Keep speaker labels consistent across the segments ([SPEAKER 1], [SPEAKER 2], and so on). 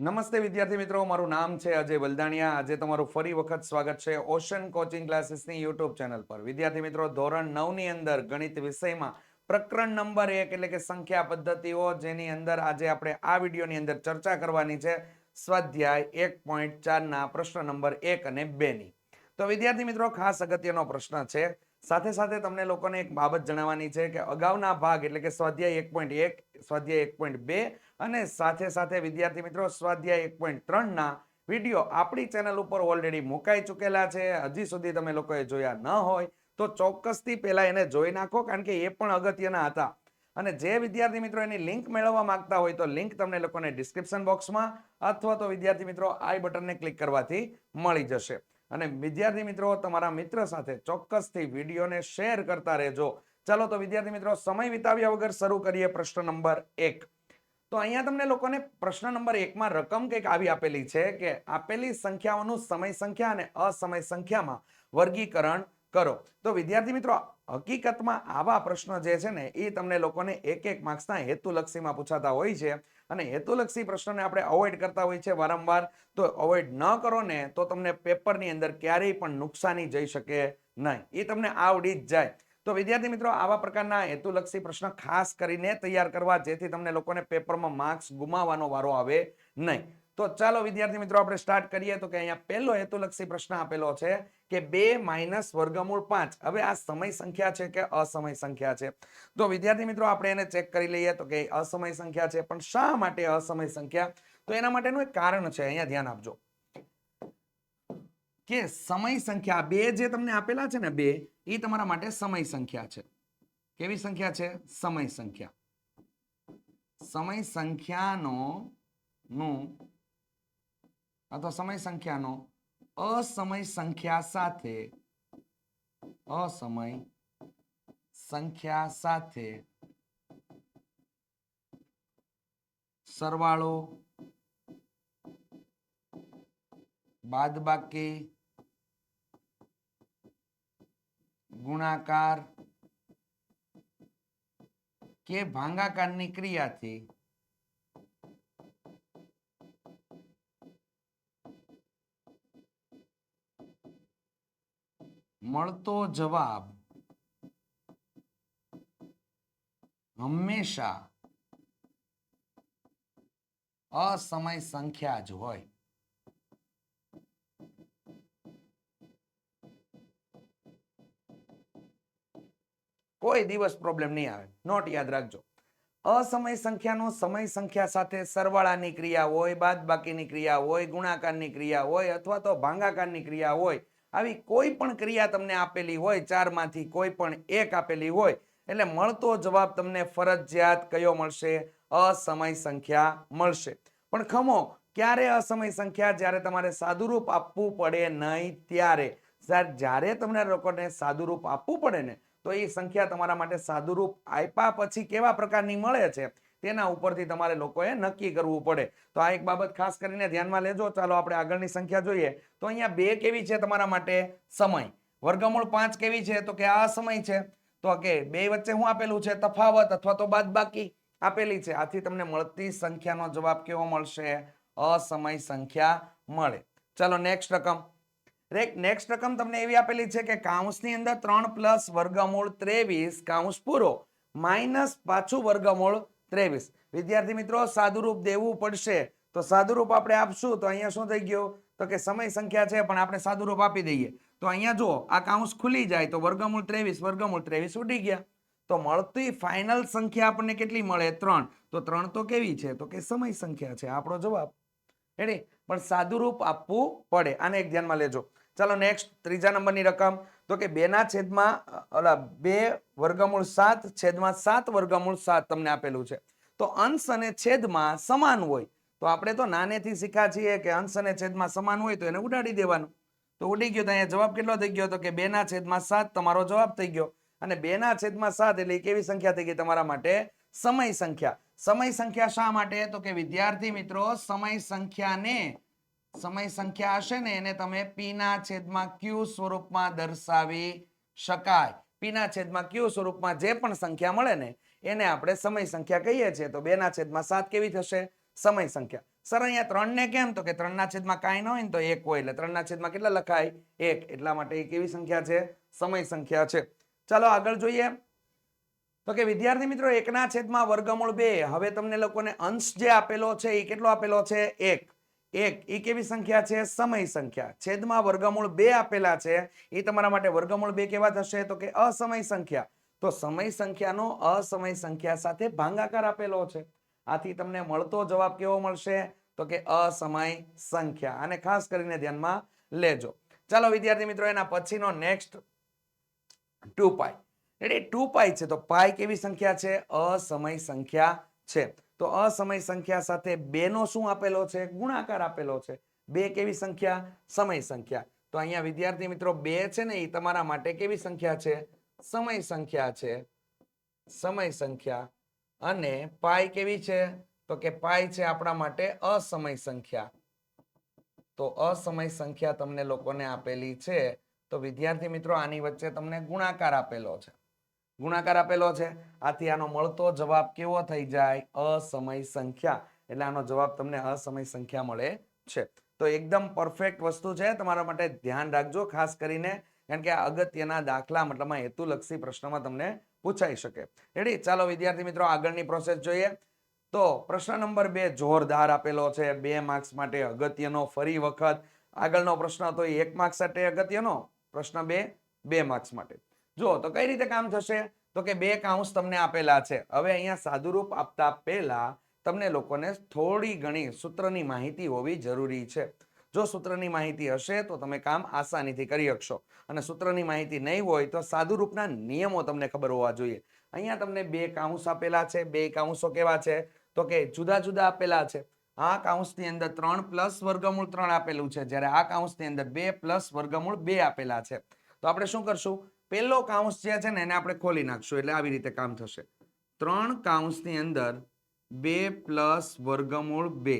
[SPEAKER 1] નમસ્તે વિદ્યાર્થી મિત્રો, મારું નામ છે અજય વલદાણિયા આજે તમારું ફરી વખત સ્વાગત છે ઓશન કોચિંગ ક્લાસીસની યુટ્યુબ ચેનલ પર. વિદ્યાર્થી મિત્રો, ધોરણ નવની અંદર ગણિત વિષયમાં પ્રકરણ નંબર એક એટલે કે સંખ્યા પદ્ધતિઓ જેની અંદર આજે આપણે આ વિડીયોની અંદર ચર્ચા કરવાની છે. સ્વાધ્યાય એક પોઈન્ટ ચારના, પ્રશ્ન નંબર એક અને બે ની તો વિદ્યાર્થી મિત્રો, ખાસ અગત્યનો પ્રશ્ન છે. સાથે સાથે તમને લોકોને એક બાબત જણાવવાની છે કે અગાઉના ભાગ એટલે કે સ્વાધ્યાય એક પોઈન્ટ એક સ્વાધ્યાય એક પોઈન્ટ બે અને સાથે સાથે વિદ્યાર્થી મિત્રો સ્વાધ્યાય એક પોઈન્ટ ત્રણના વીડિયો આપણી ચેનલ ઉપર ઓલરેડી મુકાઈ ચૂકેલા છે. હજી સુધી તમે લોકોએ જોયા ન હોય તો ચોક્કસથી પહેલાં એને જોઈ નાખો કારણ કે એ પણ અગત્યના હતા. અને જે વિદ્યાર્થી મિત્રો એની લિંક મેળવવા માંગતા હોય તો લિંક તમને લોકોને ડિસ્ક્રિપ્શન બોક્સમાં અથવા તો વિદ્યાર્થી મિત્રો આઈ બટનને ક્લિક કરવાથી મળી જશે. અને વિદ્યાર્થી મિત્રો તમારા મિત્ર સાથે ચોક્કસથી વિડીયોને શેર કરતા રહેજો. ચાલો તો વિદ્યાર્થી મિત્રો, સમય વિતાવ્યા વગર શરૂ કરીએ પ્રશ્ન નંબર એક. તો અહીંયા તમને લોકોને પ્રશ્ન નંબર એકમાં રકમ કંઈક આવી આપેલી છે કે આપેલી સંખ્યાઓનું સમય સંખ્યા અને અસમય સંખ્યામાં વર્ગીકરણ કરો. તો વિદ્યાર્થી મિત્રો, હકીકતમાં આવા પ્રશ્ન જે છે ને, એ તમને લોકોને એક એક માર્ક્સના હેતુલક્ષીમાં પૂછાતા હોય છે. અને હેતુલક્ષી પ્રશ્નોને આપણે અવોઇડ કરતા હોય છે વારંવાર. તો અવોઇડ ન કરો ને, તો તમને પેપરની અંદર ક્યારેય પણ નુકસાની જઈ શકે નહીં. એ તમને આવડી જ જાય. તો વિદ્યાર્થી મિત્રો, આવા પ્રકારના હેતુલક્ષી પ્રશ્ન ખાસ કરીને તૈયાર કરવા જેથી તમને લોકોને પેપરમાં માર્ક્સ ગુમાવવાનો વારો આવે નહીં. તો ચાલો વિદ્યાર્થી મિત્રો, આપણે સ્ટાર્ટ કરીએ. તો કે અહીંયા પહેલો હેતુલક્ષી પ્રશ્ન આપેલો છે કે બે માઇનસ વર્ગમૂળ પાંચ. હવે આ સમય સંખ્યા છે કે અસમય સંખ્યા છે? તો વિદ્યાર્થી મિત્રો, આપણે એને ચેક કરી લઈએ. તો કે અસમય સંખ્યા છે, પણ શા માટે અસમય સંખ્યા? તો એના માટેનું એક કારણ છે, અહીંયા ધ્યાન આપજો. કે સમય સંખ્યા બે જે તમને આપેલા છે ને બે એ તમારા માટે સમય સંખ્યા છે. કેવી સંખ્યા છે? સમય સંખ્યા. સમય સંખ્યાનો નું અથવા સમય સંખ્યાનો અસમય સંખ્યા સાથે, અસમય સંખ્યા સાથે સરવાળો, બાદબાકી ગુણાકાર કે ભાંગાકારની ક્રિયાથી? મળતો જવાબ હંમેશા અસમય સંખ્યા જ હોય. કોઈ દિવસ પ્રોબ્લેમ નહીં આવે. નોટ યાદ રાખજો. અસમય સંખ્યાનો સમય સંખ્યા સાથે સરવાળાની ક્રિયા હોય, બાદબાકીની ક્રિયા હોય, ગુણાકારની ક્રિયા હોય અથવા તો ભાંગાકારની ક્રિયા હોય, આવી કોઈ પણ ક્રિયા તમને આપેલી હોય, ચારમાંથી કોઈ પણ એક આપેલી હોય, એટલે મળતો જવાબ તમને ફરજિયાત કયો મળશે? અસમય સંખ્યા મળશે. પણ ખમો, ક્યારે અસમય સંખ્યા જ્યારે તમારે સાદુરૂપ આપવું પડે નહીં ત્યારે. જ્યારે તમને લોકોને સાદુરૂપ આપવું પડે ને તો એ સંખ્યા તમારા માટે સાદુરૂપ આપ્યા પછી કેવા પ્રકારની મળે છે? તેના ઉપરથી તમારે લોકોએ નક્કી કરવું પડે. તો આ એક બાબત ખાસ કરીને ધ્યાનમાં લેજો. ચાલો આપણે આગળની સંખ્યા જોઈએ. તો અહીંયા બે કેવી છે તમારા માટે? સમય. વર્ગમૂળ પાંચ કેવી છે? તો કે આ સમય છે. તો કે બે વચ્ચે શું આપેલું છે? તફાવત અથવા તો બાદબાકી આપેલી છે. આથી તમને મળતી સંખ્યાનો જવાબ કેવો મળશે? અસમય સંખ્યા મળે. ચાલો નેક્સ્ટ રકમ. નેક્સ્ટ રકમ તમને એવી આપેલી છે કે કાઉન્સની અંદર ત્રણ પ્લસ વર્ગમૂળ ત્રેવીસ, કાઉન્સ પૂરો. માઇનસ પાછું વર્ગમૂળ ત્રેવીસ. વિદ્યાર્થી મિત્રો, સાદુરૂપ દેવું પડશે. તો સાદુરૂપ આપણે આપશું, તો અહીંયા શું થઈ ગયું? તો કે સમય સંખ્યા છે, પણ આપણે સાદુરૂપ આપી દઈએ. તો અહીંયા જુઓ, આ કાઉન્સ ખુલી જાય, તો વર્ગમૂળ ત્રેવીસ વર્ગમૂળ ત્રેવીસ ઉડી ગયા. તો મળતી ફાઇનલ સંખ્યા આપણને કેટલી મળે? ત્રણ. તો ત્રણ તો કેવી છે? તો કે સમય સંખ્યા છે, આપણો જવાબ. એટલે પણ સાદુરૂપ આપવું પડે. આને એક ધ્યાનમાં લેજો. ચાલો નેક્સ્ટ ત્રીજા નંબરની રકમ. તો કે બેના છેદમાં ઓલા બે વર્ગમૂળ સાત, છેદમાં સાત વર્ગમૂળ સાત તમને આપેલું છે. તો અંશ અને છેદમાં સમાન હોય. તો આપણે તો નાનેથી શીખ્યા છીએ કે અંશ અને છેદમાં સમાન હોય તો એને ઉડાડી દેવાનું. તો ઉડી ગયો તો અહીંયા જવાબ કેટલો થઈ ગયો? તો કે બેના છેદમાં સાત તમારો જવાબ થઈ ગયો. અને બેના છેદમાં સાત એટલે કેવી સંખ્યા થઈ ગઈ તમારા માટે? સમય સંખ્યા. સમય સંખ્યા શા માટે? તો કે વિદ્યાર્થી મિત્રો, સમય સંખ્યાને સમય સંખ્યા હશે ને, એને તમે પીના છેદમાં ક્યુ સ્વરૂપમાં દર્શાવી શકાય. પીના છેદમાં ક્યુ સ્વરૂપમાં જે પણ સંખ્યા મળે ને, એને આપણે સમય સંખ્યા કહીએ છીએ. તો બે ના છેદમાં સાત કેવી થશે? સમય સંખ્યા. સર, અહીંયા ત્રણ ને કેમ? તો કે ત્રણના છેદમાં કાંઈ ન હોય ને તો એક હોય. એટલે ત્રણના છેદમાં કેટલા લખાય? એક. એટલા માટે એ કેવી સંખ્યા છે? સમય સંખ્યા છે. ચાલો આગળ જોઈએ. તો કે વિદ્યાર્થી મિત્રો એકના છેદમાં વર્ગમૂળ બે. હવે તમને લોકોને અંશ જે આપેલો છે, એ કેટલો આપેલો છે? એક. એક એ કેવી સંખ્યા છે? સમય સંખ્યા. છેદમાં વર્ગમૂળ બે આપેલા છે. એ તમારા માટે વર્ગમૂળ બે કેવા થશે? તો કે અસમય સંખ્યા. તો સમય સંખ્યાનો અસમય સંખ્યા સાથે ભાંગાકાર આપેલો છે. આથી તમને મળતો જવાબ કેવો મળશે? તો કે અસમય સંખ્યા. અને ખાસ કરીને ધ્યાનમાં લેજો. ચાલો વિદ્યાર્થી મિત્રો, એના પછીનો નેક્સ્ટ ટુ પાઈ એટલે ટુ પાય છે. તો પાય કેવી સંખ્યા છે? અસમય સંખ્યા છે. તો અસમય સંખ્યા સાથે બેનો શું આપેલો છે? ગુણાકાર આપેલો છે. બે કેવી સંખ્યા? સમય સંખ્યા. તો અહીંયા વિદ્યાર્થી મિત્રો, બે છે ને એ તમારા માટે કેવી સંખ્યા છે? સમય સંખ્યા છે. સમય સંખ્યા. અને પાય કેવી છે? તો કે પાય છે આપણા માટે અસમય સંખ્યા. તો અસમય સંખ્યા તમને લોકોને આપેલી છે. તો વિદ્યાર્થી મિત્રો, આની વચ્ચે તમને ગુણાકાર આપેલો છે. ગુણાકાર આપેલો છે. આથી આનો મળતો જવાબ કેવો થઈ જાય? અસમય સંખ્યા. એટલે આનો જવાબ તમને અસમય સંખ્યા મળે છે. તો એકદમ પરફેક્ટ વસ્તુ છે. તમારા માટે ધ્યાન રાખજો, ખાસ કરીને કારણ કે અગત્યના દાખલા મતલબમાં હેતુલક્ષી પ્રશ્નમાં તમને પૂછાઈ શકે. રેડી ચાલો વિદ્યાર્થી મિત્રો, આગળની પ્રોસેસ જોઈએ. તો પ્રશ્ન નંબર બે, જોરદાર આપેલો છે. બે માર્ક્સ માટે અગત્યનો ફરી વખત. આગળનો પ્રશ્ન હતો એક માર્ક્સ માટે અગત્યનો. પ્રશ્ન બે બે માર્ક્સ માટે. જુઓ તો કઈ રીતે કામ થશે? તો કે બે કાઉન્સ તમને આપેલા છે. હવે અહીંયા સાદુરૂપ આપતા પહેલા તમને લોકોને થોડી ઘણી સૂત્રની માહિતી હોવી જરૂરી છે. જો સૂત્રની માહિતી હશે, તો તમે કામ આસાનીથી કરી શકશો. અને સૂત્રની માહિતી નહીં હોય, તો સાદુરૂપના નિયમો તમને ખબર હોવા જોઈએ. અહીંયા તમને બે કાઉન્સ આપેલા છે. બે કાઉન્સો કેવા છે? તો કે જુદા જુદા આપેલા છે. આ કાઉન્સની અંદર ત્રણ પ્લસ વર્ગમૂળ ત્રણ આપેલું છે. જ્યારે આ કાઉન્સની અંદર બે પ્લસ વર્ગમૂળ બે આપેલા છે. તો આપણે શું કરશું? પહેલો કાઉન્સ જે છે ને એને આપણે ખોલી નાખશું એટલે આવી રીતે કામ થશે. ત્રણ કાઉન્સની અંદર બે પ્લસ વર્ગમૂળ બે.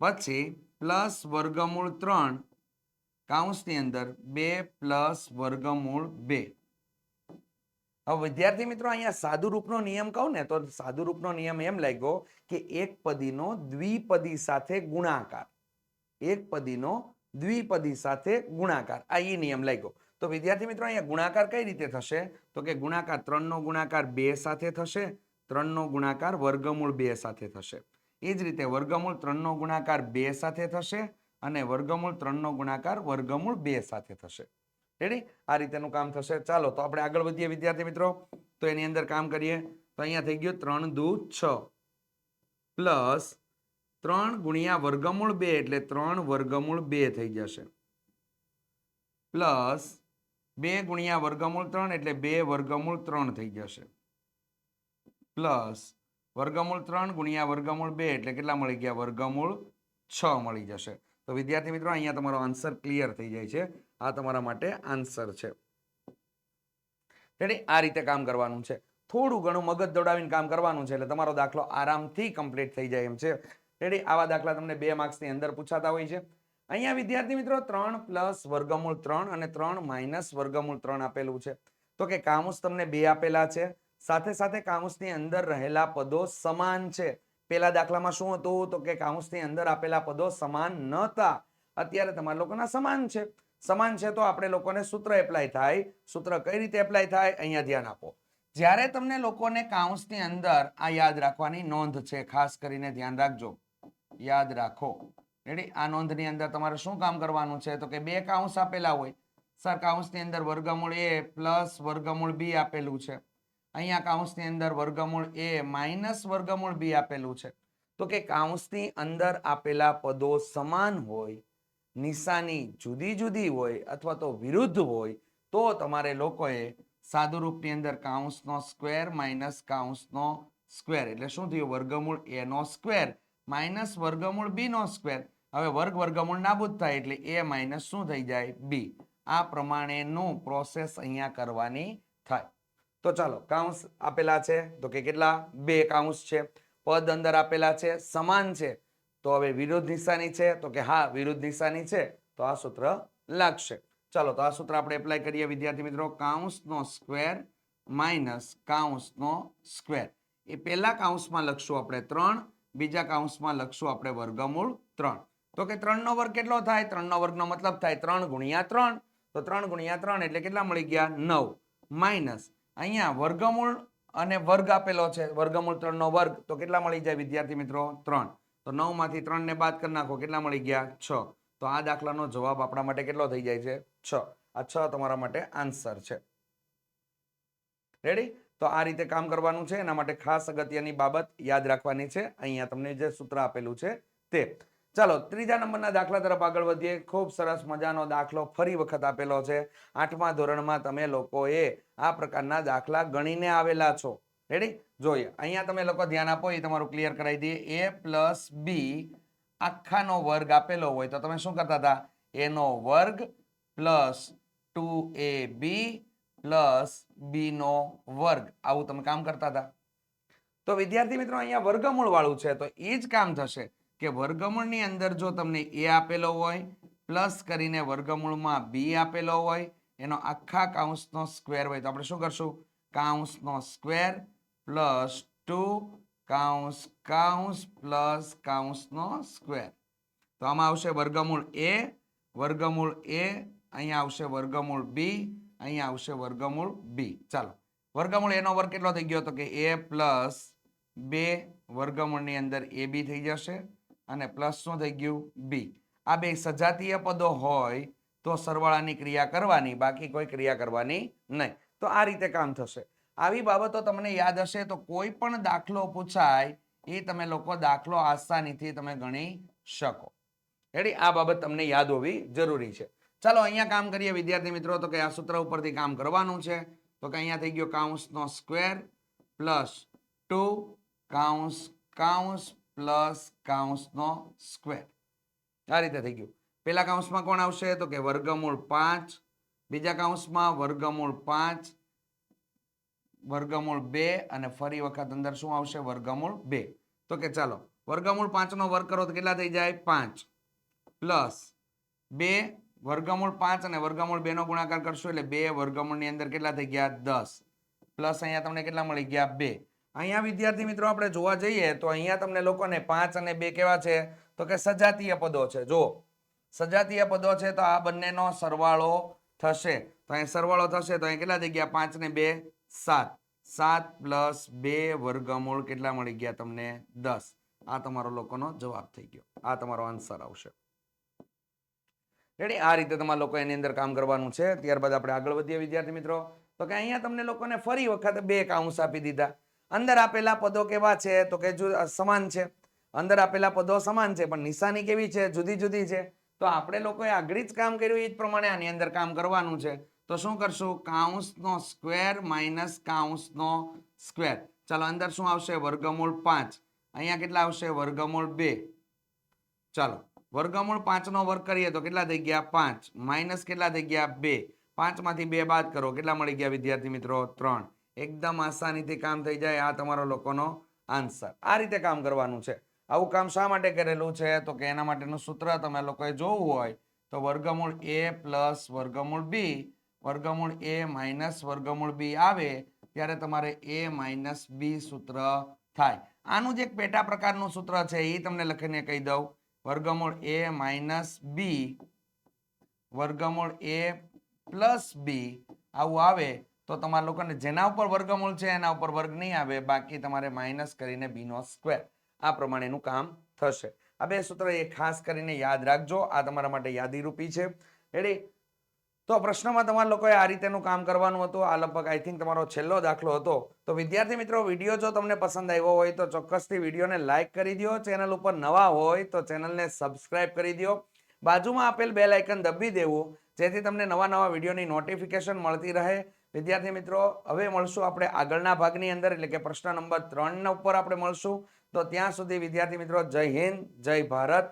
[SPEAKER 1] પછી પ્લસ વર્ગમૂળ ત્રણ, કાઉન્સની અંદર બે પ્લસ વર્ગમૂળ બે. હવે વિદ્યાર્થી મિત્રો, અહીંયા સાદુરૂપનો નિયમ કહું ને, તો સાદુરૂપનો નિયમ એમ લાગ્યો કે એક પદીનો દ્વિપદી સાથે ગુણાકાર. એક પદીનો દ્વિપદી સાથે ગુણાકાર. આ એ નિયમ લાગ્યો. તો વિદ્યાર્થી મિત્રો, અહીંયા ગુણાકાર કઈ રીતે થશે? તો કે ગુણાકાર ત્રણનો ગુણાકાર બે સાથે થશે, ત્રણનો ગુણાકાર વર્ગમૂળ બે સાથે થશે. એ જ રીતે વર્ગમૂળ ત્રણનો ગુણાકાર બે સાથે થશે અને વર્ગમૂળ ત્રણનો ગુણાકાર વર્ગમૂળ બે સાથે થશે. રેડી આ રીતેનું કામ થશે. ચાલો, તો આપણે આગળ વધીએ વિદ્યાર્થી મિત્રો. તો એની અંદર કામ કરીએ. તો અહીંયા થઈ ગયું ત્રણ દુ છ. પ્લસ ત્રણ ગુણ્યા વર્ગમૂળ બે એટલે ત્રણ વર્ગમૂળ બે થઈ જશે. પ્લસ બે ગુણ્યા વર્ગમૂળ ત્રણ એટલે બે વર્ગમૂળ ત્રણ થઈ જશે. પ્લસ વર્ગમૂળ ત્રણ ગુણ્યા વર્ગમૂળ બે એટલે કેટલા મળી ગયા? વર્ગમૂળ છ મળી જશે. તો વિદ્યાર્થી મિત્રો, અહીંયા તમારો આન્સર ક્લિયર થઈ જાય છે. આ તમારા માટે આન્સર છે. આ રીતે કામ કરવાનું છે. થોડું ઘણું મગજ દોડાવીને કામ કરવાનું છે એટલે તમારો દાખલો આરામથી કમ્પ્લીટ થઈ જાય એમ છે. રેડી આવા દાખલા તમને બે માર્ક્સની અંદર પૂછાતા હોય છે. અહીંયા વિદ્યાર્થી મિત્રો ત્રણ પ્લસ વર્ગમૂળ ત્રણ અને ત્રણ માઇનસ વર્ગમૂળ ત્રણ આપેલું છે. તો કે કામુસ તમને બે આપેલા છે. સાથે સાથે કામુસની અંદર રહેલા પદો સમાન છે. પેલા દાખલામાં શું હતું? તો કે કાઉન્સની અંદર આપેલા પદો સમાન નહોતા. અત્યારે તમારા લોકોના સમાન છે. સમાન છે તો આપણે લોકોને સૂત્ર એપ્લાય થાય. સૂત્ર કઈ રીતે એપ્લાય થાય? અહીંયા ધ્યાન આપો. જ્યારે તમને લોકોને કાઉન્સની અંદર આ યાદ રાખવાની નોંધ છે, ખાસ કરીને ધ્યાન રાખજો. યાદ રાખો. રેડી આ નોંધની અંદર તમારે શું કામ કરવાનું છે? તો કે બે કાઉન્સ આપેલા હોય. સર, કાઉન્સની અંદર વર્ગમૂળ એ પ્લસ વર્ગમૂળ બી આપેલું છે. અહીંયા કાઉન્સની અંદર વર્ગમૂળ એ માઇનસ વર્ગમૂળ બી આપેલું છે. તો કે કાઉન્સની અંદર આપેલા પદો સમાન હોય, નિશાની જુદી જુદી હોય અથવા તો વિરુદ્ધ હોય, તો તમારે લોકોએ સાદુરૂપની અંદર કાઉન્સનો સ્ક્વેર માઇનસ કાઉન્સનો સ્ક્વેર એટલે શું થયું? વર્ગમૂળ એનો સ્ક્વેર માઇનસ વર્ગમૂળ બી નો સ્ક્વેર. હવે વર્ગ વર્ગમૂળ નાબૂદ થાય એટલે એ માઇનસ શું થઈ જાય? બી. આ પ્રમાણેનું પ્રોસેસ અહીંયા કરવાની થાય. તો ચાલો, કાઉન્સ આપેલા છે. તો કે કેટલા? બે કાઉન્સ છે. પદ અંદર આપેલા છે. સમાન છે. તો હવે વિરુદ્ધ નિશાની છે. તો કે હા, વિરુદ્ધ નિશાની છે. તો આ સૂત્ર લાગશે. ચાલો, તો આ સૂત્ર આપણે એપ્લાય કરીએ. વિદ્યાર્થી મિત્રો કાઉન્સનો સ્ક્વેર માઇનસ કાઉન્સનો સ્ક્વેર. એ પહેલા કાઉન્સમાં લખશું આપણે ત્રણ. બીજા કાઉન્સમાં લખશું આપણે વર્ગમૂળ ત્રણ. તો કે ત્રણનો વર્ગ કેટલો થાય? ત્રણનો વર્ગનો મતલબ થાય ત્રણ ગુણ્યા ત્રણ. તો ત્રણ ગુણ્યા ત્રણ એટલે કેટલા મળી ગયા? નવ. માઇનસ. અહીંયા વર્ગમૂળ અને વર્ગ આપેલો છે. વર્ગમૂળ ત્રણનો વર્ગ. તો કેટલા મળી જાય વિદ્યાર્થી મિત્રો? ત્રણ. તો નવમાંથી ત્રણને બાદ કરી નાખો. કેટલા મળી ગયા? છ. તો આ દાખલાનો જવાબ આપણા માટે કેટલો થઈ જાય છે? છ. આ છ તમારા માટે આન્સર છે. રેડી તો આ રીતે કામ કરવાનું છે. એના માટે ખાસ અગત્યની બાબત યાદ રાખવાની છે. અહીંયા તમને જે સૂત્ર આપેલું છે તે. ચાલો, ત્રીજા નંબરના દાખલા તરફ આગળ વધીએ. ખૂબ સરસ મજાનો દાખલો ફરી વખત આપેલો છે. આઠમા ધોરણમાં તમે લોકોએ આ પ્રકારના દાખલા ગણીને આવેલા છો. રેડી જોઈએ. અહીંયા તમે લોકો ધ્યાન આપો, એ તમારું ક્લિયર કરાવી દઈએ. એ પ્લસ બી આખાનો વર્ગ આપેલો હોય તો તમે શું કરતા હતા? એનો વર્ગ plus two a b plus b નો વર્ગ. આવું તમે કામ કરતા હતા. તો વિદ્યાર્થી મિત્રો, અહીંયા વર્ગમૂળ વાળું છે. તો એ જ કામ થશે કે વર્ગમૂળની અંદર જો તમને એ આપેલો હોય, પ્લસ કરીને વર્ગમૂળમાં બી આપેલો હોય, એનો આખા કાઉન્સનો સ્ક્વેર હોય. તો આપણે શું કરશું? કાઉન્સનો સ્ક્વેર પ્લસ ટુ કાઉન્સ કાઉન્સ પ્લસ કાઉન્સનો સ્ક્વેર. તો આમાં આવશે વર્ગમૂળ એ વર્ગમૂળ એ, અહીંયા આવશે વર્ગમૂળ બી અહીંયા આવશે વર્ગમૂળ બી ચાલો. વર્ગમૂળ એનો વર્ગ કેટલો થઈ ગયો? તો કે એ પ્લસ બે વર્ગમૂળની અંદર એ બી થઈ જશે અને પ્લસ શું થઈ ગયું? બી આ બે સજાતીય પદો હોય તો સરવાળાની ક્રિયા કરવાની, બાકી કોઈ ક્રિયા કરવાની નહીં. તો આ રીતે કામ થશે. આવી બાબતો તમને યાદ હશે તો કોઈ પણ દાખલો પૂછાય એ તમે લોકો દાખલો આસાનીથી તમે ગણી શકો. એટલે આ બાબત તમને યાદ હોવી જરૂરી છે. ચાલો અહીંયા કામ કરીએ, વિદ્યાર્થી મિત્રો, તો કે આ સૂત્ર ઉપરથી કામ કરવાનું છે. તો કે અહીંયા થઈ ગયો કાઉન્સનો સ્ક્વેર પ્લસ ટુ કાઉન્સ કાઉન્સ પ્લસ કાઉન્સનો સ્ક્વેર. આ રીતે થઈ ગયું. પેલા કાઉન્સમાં કોણ આવશે? તો કે વર્ગમૂળ પાંચ. બીજા કાઉન્સમાં વર્ગમૂળ પાંચ, વર્ગમૂળ બે અને ફરી વખત અંદર શું આવશે? વર્ગમૂળ બે. તો કે ચાલો, વર્ગમૂળ પાંચનો વર્ગ કરો તો કેટલા થઈ જાય? પાંચ. પ્લસ બે વર્ગમૂળ પાંચ અને વર્ગમૂળ બે નો ગુણાકાર કરશો એટલે બે વર્ગમૂળની અંદર કેટલા થઈ ગયા? દસ. પ્લસ અહીંયા તમને કેટલા મળી ગયા? બે. અહીંયા વિદ્યાર્થી મિત્રો આપણે જોવા જઈએ તો અહીંયા તમને લોકોને પાંચ અને બે કેવા છે? તો કે સજાતીય પદો છે. જો સજાતીય પદો છે તો આ બંનેનો સરવાળો થશે. તો અહીં સરવાળો થશે તો અહીં કેટલા થઈ ગયા? પાંચ ને બે, સાત. સાત પ્લસ બે વર્ગમૂળ કેટલા મળી ગયા તમને? દસ. આ તમારો લોકોનો જવાબ થઈ ગયો. આ તમારો આન્સર આવશે. રેડી? આ રીતે તમારા લોકો એની અંદર કામ કરવાનું છે. ત્યારબાદ આપણે આગળ વધીએ વિદ્યાર્થી મિત્રો. તો કે અહીંયા તમને લોકોને ફરી વખત બે કાઉન્સ આપી દીધા. અંદર આપેલા પદો કેવા છે? તો કે સમાન છે. અંદર આપેલા પદો સમાન છે, પણ નિશાની કેવી છે? જુદી જુદી છે. તો આપણે લોકોએ આગળ જ કામ કર્યું એ જ પ્રમાણે આની અંદર કામ કરવાનું છે. તો શું કરશું? કાઉન્સનો સ્ક્વેર માઇનસ કાઉન્સનો સ્ક્વેર. ચાલો, અંદર શું આવશે? વર્ગમૂળ પાંચ. અહીંયા કેટલા આવશે? વર્ગમૂળ બે. ચાલો. વર્ગમૂળ પાંચનો વર્ગ કરીએ તો કેટલા થઈ ગયા? પાંચ. માઇનસ કેટલા થઈ ગયા? બે. પાંચમાંથી બે બાદ કરો. કેટલા મળી ગયા વિદ્યાર્થી મિત્રો? ત્રણ. એકદમ આસાનીથી કામ થઈ જાય આ તમારો લોકોનો આન્સર. આ રીતે કામ કરવાનું છે. આવું કામ શા માટે કરેલું છે? તો કે એના માટેનું સૂત્ર તમે લોકોએ જોવું હોય તો વર્ગમૂળ એ પ્લસ વર્ગમૂળ બી. વર્ગમૂળ એ માઇનસ વર્ગમૂળ બી આવે ત્યારે તમારે એ માઇનસ બી સૂત્ર થાય. આનું જે એક પેટા પ્રકારનું સૂત્ર છે એ તમને લખીને કહી દઉં. વર્ગમૂળ એ માઇનસ બી, વર્ગમૂળ એ પ્લસ બી આવું આવે તો તમારા લોકોને જેના ઉપર વર્ગમૂળ છે એના ઉપર વર્ગ નહીં આવે, બાકી તમારે માઇનસ કરીને બી નો સ્ક્વેર. આ પ્રમાણેનું કામ થશે. આ બે સૂત્ર એ ખાસ કરીને યાદ રાખજો. આ તમારા માટે યાદીરૂપી છે. રેડી તો પ્રશ્નમાં તમારા લોકોએ આ રીતેનું કામ કરવાનું હતું. આ લગભગ આઈ થિંક તમારો છેલ્લો દાખલો હતો. તો વિદ્યાર્થી મિત્રો, વીડિયો જો તમને પસંદ આવ્યો હોય તો ચોક્કસથી વિડીયોને લાઇક કરી દો ચેનલ ઉપર નવા હોય તો ચેનલને સબસ્ક્રાઇબ કરી દો બાજુમાં આપેલ બે લાઇકન દબી દેવું, જેથી તમને નવા નવા વિડીયોની નોટિફિકેશન મળતી રહે. વિદ્યાર્થી મિત્રો, હવે મળશું આપણે આગળના ભાગની અંદર, એટલે કે પ્રશ્ન નંબર ત્રણ ઉપર આપણે મળશું. તો ત્યાં સુધી વિદ્યાર્થી મિત્રો, જય હિન્દ, જય ભારત.